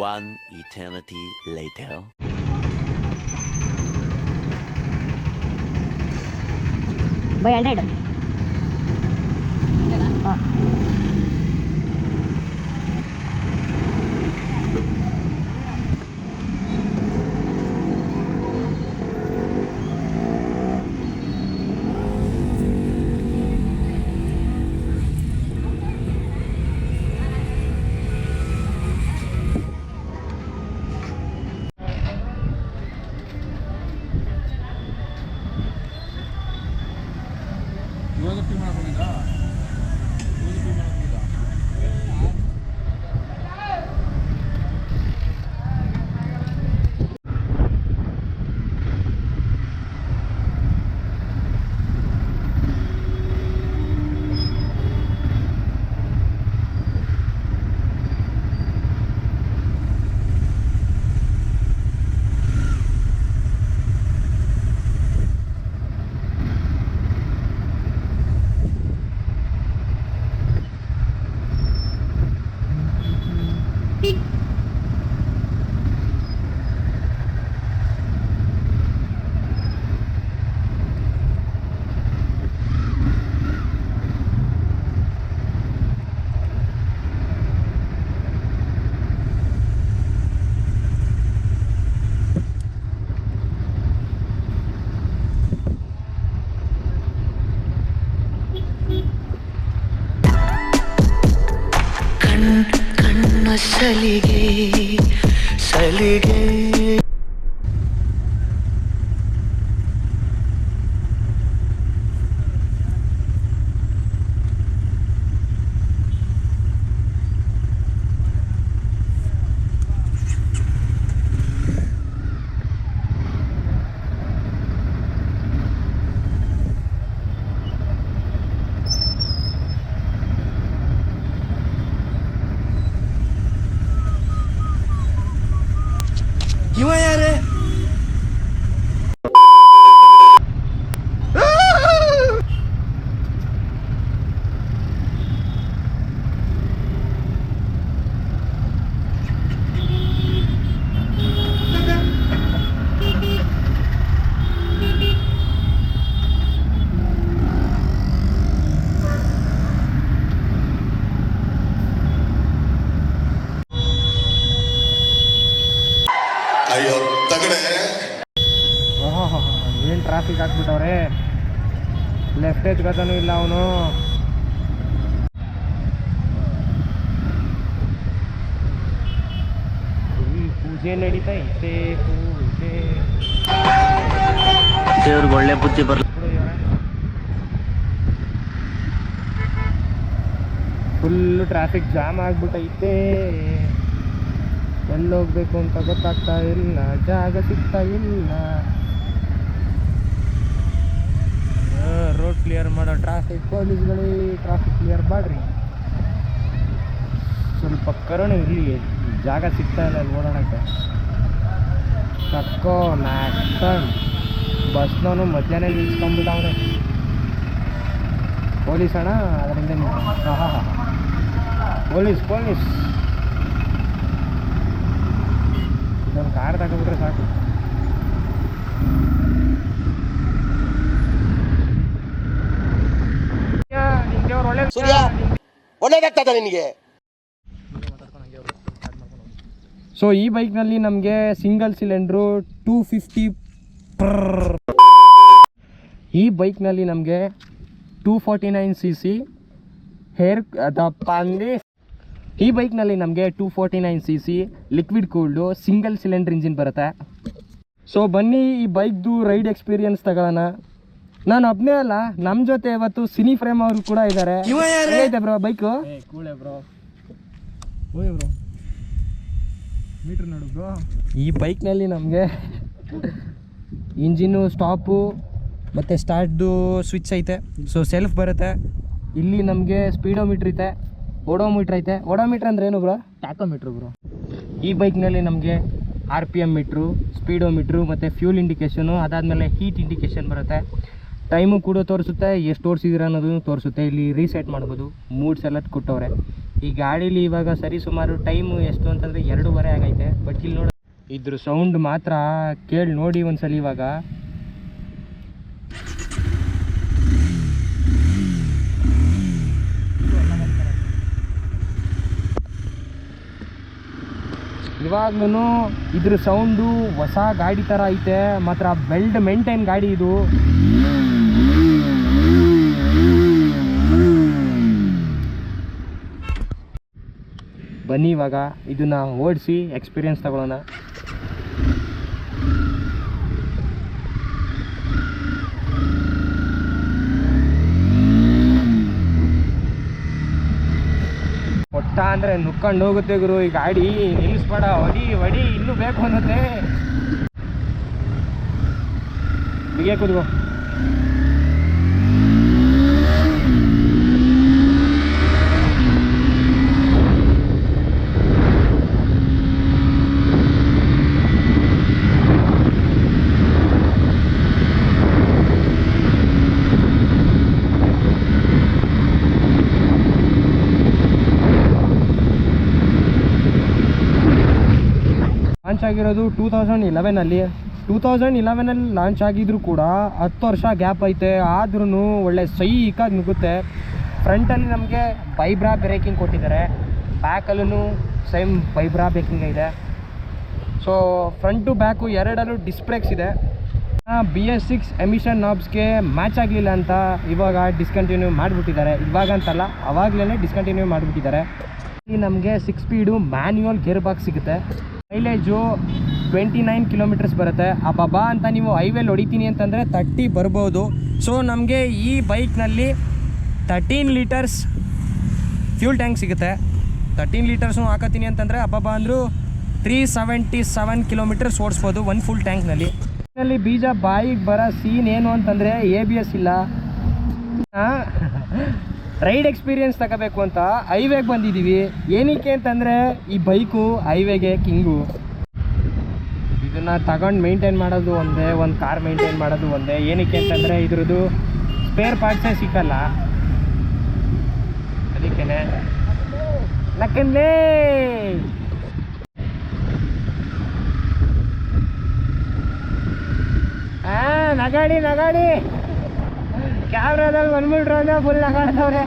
One eternity later. Bye, By 100. 거기다 ಕಣ್ಣ ಸಲಿಗೆ ಸಲಿಗೆ ಇವ ಯಾರೇ ಅಯ್ಯೋ ತಗಡೆ ಏನು ಟ್ರಾಫಿಕ್ ಹಾಕ್ಬಿಟ್ಟವ್ರೆ ಲೆಫ್ಟ್ ಎತ್ಕೋತಾನು ಇಲ್ಲ ಅವನು. ಪೂಜೆ ನಡೀತಾ ಐತೆ ಪೂಜೆ. ದೇವ್ರಿಗೆ ಒಳ್ಳೆ ಬುದ್ಧಿ ಬರ್ಲಿ. ಫುಲ್ಲು ಟ್ರಾಫಿಕ್ ಜಾಮ್ ಆಗ್ಬಿಟ್ಟೈತೆ. ಎಲ್ಲೋಗ್ಬೇಕು ಅಂತ ಗೊತ್ತಾಗ್ತಾ ಇಲ್ಲ ಜಾಗ ಸಿಗ್ತಾ ಇಲ್ಲ. ರೋಡ್ ಕ್ಲಿಯರ್ ಮಾಡೋ ಟ್ರಾಫಿಕ್ ಪೊಲೀಸ್ಗಳು ಟ್ರಾಫಿಕ್ ಕ್ಲಿಯರ್ ಮಾಡ್ರಿ. ಸ್ವಲ್ಪ ಕರುಣೆ ಇರಲಿ, ಜಾಗ ಸಿಗ್ತಾ ಇಲ್ಲ ಅಲ್ಲಿ ಓಡಾಡೋಕ್ಕೆ. ತಕ್ಕೋ ನಾಕ್ಸನ್ ಬಸ್ನವನು ಮಧ್ಯಾಹ್ನ ನಿಲ್ಸ್ಕೊಂಬಿಟ್ಟವ್ರೆ ಪೊಲೀಸ್ ಅಣ್ಣ, ಅದರಿಂದ ಹಾಂ ಪೊಲೀಸ್ ಪೊಲೀಸ್. ಇದೊಂದು ಕಾರ್ ತಗೊಂಡ್ಬಿಟ್ರೆ ಸಾಕು ಒಳ್ಳೆ ಸೂರ್ಯ ಒಳ್ಳೇದಾಗ್ತದ ನಿನಗೆ. ಸೊ ಈ ಬೈಕ್ನಲ್ಲಿ ನಮಗೆ ಸಿಂಗಲ್ ಸಿಲಿಂಡ್ರು ಟೂ ಫಿಫ್ಟಿ ಈ ಬೈಕ್ನಲ್ಲಿ ನಮಗೆ two forty nine C C hair ದಪ್ಪ ಅಂದರೆ ಈ ಬೈಕ್ನಲ್ಲಿ ನಮಗೆ two forty nine C C liquid cooled single cylinder engine ಬರುತ್ತೆ. ಸೊ ಬನ್ನಿ ಈ ಬೈಕ್ದು ರೈಡ್ ಎಕ್ಸ್ಪೀರಿಯನ್ಸ್ ತಗೊಳ್ಳೋಣ ನಾನು ಒಬ್ನೇ ಅಲ್ಲ ನಮ್ಮ ಜೊತೆ ಇವತ್ತು ಸಿನಿ ಫ್ರೇಮ್ ಅವರು ಕೂಡ ಇದ್ದಾರೆ ಐತೆ ಬ್ರೋ ಬೈಕು ಕೂಳೆ ಬ್ರೋ ಹೋಯ್ ಬ್ರೋ ಮೀಟ್ರ್ ನೋಡು ಬ್ರೋ ಈ ಬೈಕ್ನಲ್ಲಿ ನಮಗೆ ಇಂಜಿನ್ನು ಸ್ಟಾಪು ಮತ್ತು ಸ್ಟಾರ್ಟ್ದು ಸ್ವಿಚ್ ಐತೆ. ಸೊ ಸೆಲ್ಫ್ ಬರುತ್ತೆ. ಇಲ್ಲಿ ನಮಗೆ ಸ್ಪೀಡೋಮೀಟ್ರ್ ಐತೆ ಓಡೋಮೀಟ್ರ್ ಐತೆ. ಓಡೋಮೀಟ್ರ್ ಅಂದ್ರೆ ಏನು ಬ್ರೋ ಟ್ಯಾಕೋಮೀಟ್ರ್ ಬ್ರೋ ಈ ಬೈಕ್ನಲ್ಲಿ ನಮಗೆ R P M meter speedometer ಮತ್ತು ಫ್ಯೂಲ್ ಇಂಡಿಕೇಷನು ಅದಾದಮೇಲೆ ಹೀಟ್ ಇಂಡಿಕೇಷನ್ ಬರುತ್ತೆ. ಟೈಮು ಕೂಡ ತೋರಿಸುತ್ತೆ, ಎಷ್ಟು ತೋರಿಸಿದಿರ ಅನ್ನೋದನ್ನು ತೋರಿಸುತ್ತೆ. ಇಲ್ಲಿ ರೀಸೆಟ್ ಮಾಡ್ಬೋದು ಮೂಡ್ಸ್ ಎಲ್ಲ ಕೊಟ್ಟವ್ರೆ. ಈ ಗಾಡೀಲಿ ಇವಾಗ ಸರಿ ಸುಮಾರು ಟೈಮು ಎಷ್ಟು ಅಂತಂದರೆ ಎರಡೂವರೆ ಆಗೈತೆ. ಬಟ್ ಇಲ್ಲಿ ನೋಡಿ, ಇದ್ರ ಸೌಂಡ್ ಮಾತ್ರ ಕೇಳಿ ನೋಡಿ ಒಂದ್ಸಲ ಇವಾಗ. ಇವಾಗ್ಲೂ ಇದ್ರ ಸೌಂಡು ಹೊಸ ಗಾಡಿ ಥರ ಐತೆ. ಮಾತ್ರ ಬೆಲ್ಡ್ ಮೇಂಟೈನ್ ಗಾಡಿ ಇದು. ಬನ್ನಿ ಇವಾಗ. ಇದನ್ನ ಓಡಿಸಿ ಎಕ್ಸ್ಪೀರಿಯನ್ಸ್ ತಗೊಳ್ಳೋಣ ಒಟ್ಟ ಅಂದರೆ ನುಕ್ಕೊಂಡು ಹೋಗುತ್ತೆ ಗುರು. ಈ ಗಾಡಿ ನಿಲ್ಲಿಸ್ಬೇಡ ಹೊಡಿ ಹೊಡಿ ಇನ್ನೂ ಬೇಕು ಅನ್ನತ್ತೆ. ಬಿಗೆ ಕೂತ್ಕೋ. ಲಾಂಚ್ ಆಗಿರೋದು ಟೂ ತೌಸಂಡ್ ಇಲೆವೆನಲ್ಲಿ ಟೂ ತೌಸಂಡ್ ಇಲೆವೆನಲ್ಲಿ ಲಾಂಚ್ ಆಗಿದ್ರು ಕೂಡ ಹತ್ತು ವರ್ಷ ಗ್ಯಾಪ್ ಐತೆ. ಆದ್ರೂ ಒಳ್ಳೆ ಸೈಕಾಗಿ ನುಗ್ಗುತ್ತೆ. ಫ್ರಂಟಲ್ಲಿ ನಮಗೆ ಬೈಬ್ರಾ ಬ್ರೇಕಿಂಗ್ ಕೊಟ್ಟಿದ್ದಾರೆ. ಬ್ಯಾಕಲ್ಲೂ ಸೇಮ್ ಬೈಬ್ರಾ ಬ್ರೇಕಿಂಗ್ ಇದೆ. ಸೊ ಫ್ರಂಟು ಬ್ಯಾಕು ಎರಡಲ್ಲೂ ಡಿಸ್ಬ್ರೇಕ್ಸ್ ಇದೆ. ಬಿ ಎಸ್ ಸಿಕ್ಸ್ ಎಮಿಷನ್ ನಾಬ್ಸ್ಗೆ ಮ್ಯಾಚ್ ಆಗಲಿಲ್ಲ ಅಂತ ಇವಾಗ ಡಿಸ್ಕಂಟಿನ್ಯೂ ಮಾಡಿಬಿಟ್ಟಿದ್ದಾರೆ. ಇವಾಗ ಅಂತಲ್ಲ ಅವಾಗಲೇ ಡಿಸ್ಕಂಟಿನ್ಯೂ ಮಾಡಿಬಿಟ್ಟಿದ್ದಾರೆ. ಇಲ್ಲಿ ನಮಗೆ six speed manual gear box ಸಿಗುತ್ತೆ. ಮೈಲೇಜು ಟ್ವೆಂಟಿ ನೈನ್ ಕಿಲೋಮೀಟರ್ಸ್ ಬರುತ್ತೆ. ಆ ಬಾಬಾ ಅಂತ ನೀವು ಹೈವೇಲಿ ಹೊಡಿತೀನಿ ಅಂತಂದರೆ ತರ್ಟಿ ಬರ್ಬೋದು. ಸೊ ನಮಗೆ ಈ ಬೈಕ್ನಲ್ಲಿ ತರ್ಟೀನ್ ಲೀಟರ್ಸ್ ಫ್ಯೂಲ್ ಟ್ಯಾಂಕ್ ಸಿಗುತ್ತೆ. ತರ್ಟೀನ್ ಲೀಟರ್ಸು ಹಾಕತ್ತೀನಿ ಅಂತಂದರೆ ಅಬ್ಬಬ್ಬ ಅಂದರೂ ತ್ರೀ ಸೆವೆಂಟಿ ಸೆವೆನ್ ಕಿಲೋಮೀಟರ್ಸ್ ಓಡಿಸ್ಬೋದು ಒಂದು ಫುಲ್ ಟ್ಯಾಂಕ್ನಲ್ಲಿ ಇದರಲ್ಲಿ ಬೀಜ ಬಾಯಿಗೆ ಬರೋ ಸೀನ್ ಏನು ಅಂತಂದರೆ ಎ ಬಿ ಎಸ್ ಇಲ್ಲ. ರೈಡ್ ಎಕ್ಸ್ಪೀರಿಯನ್ಸ್ ತಗೋಬೇಕು ಅಂತ ಹೈವೇಗೆ ಬಂದಿದ್ದೀವಿ. ಏನಕ್ಕೆ ಅಂತಂದರೆ ಈ ಬೈಕು ಹೈವೇಗೆ ಕಿಂಗು. ಇದನ್ನು ತಗೊಂಡು ಮೇಂಟೈನ್ ಮಾಡೋದು ಒಂದೇ, ಒಂದು ಕಾರ್ ಮೇಂಟೈನ್ ಮಾಡೋದು ಒಂದೇ. ಏನಕ್ಕೆ ಅಂತಂದರೆ ಇದ್ರದ್ದು ಸ್ಪೇರ್ ಪಾರ್ಟ್ಸೇ ಸಿಕ್ಕಲ್ಲ. ಅದಕ್ಕೇ ನಕ್ಕಂದೇ ನಗಾಡಿ ನಗಾಡಿ. ಕ್ಯಾಮ್ರಾದಲ್ಲಿ ಬಂದ್ಬಿಟ್ರು ಫುಲ್ ನಗಾಡ್ತವ್ರೆ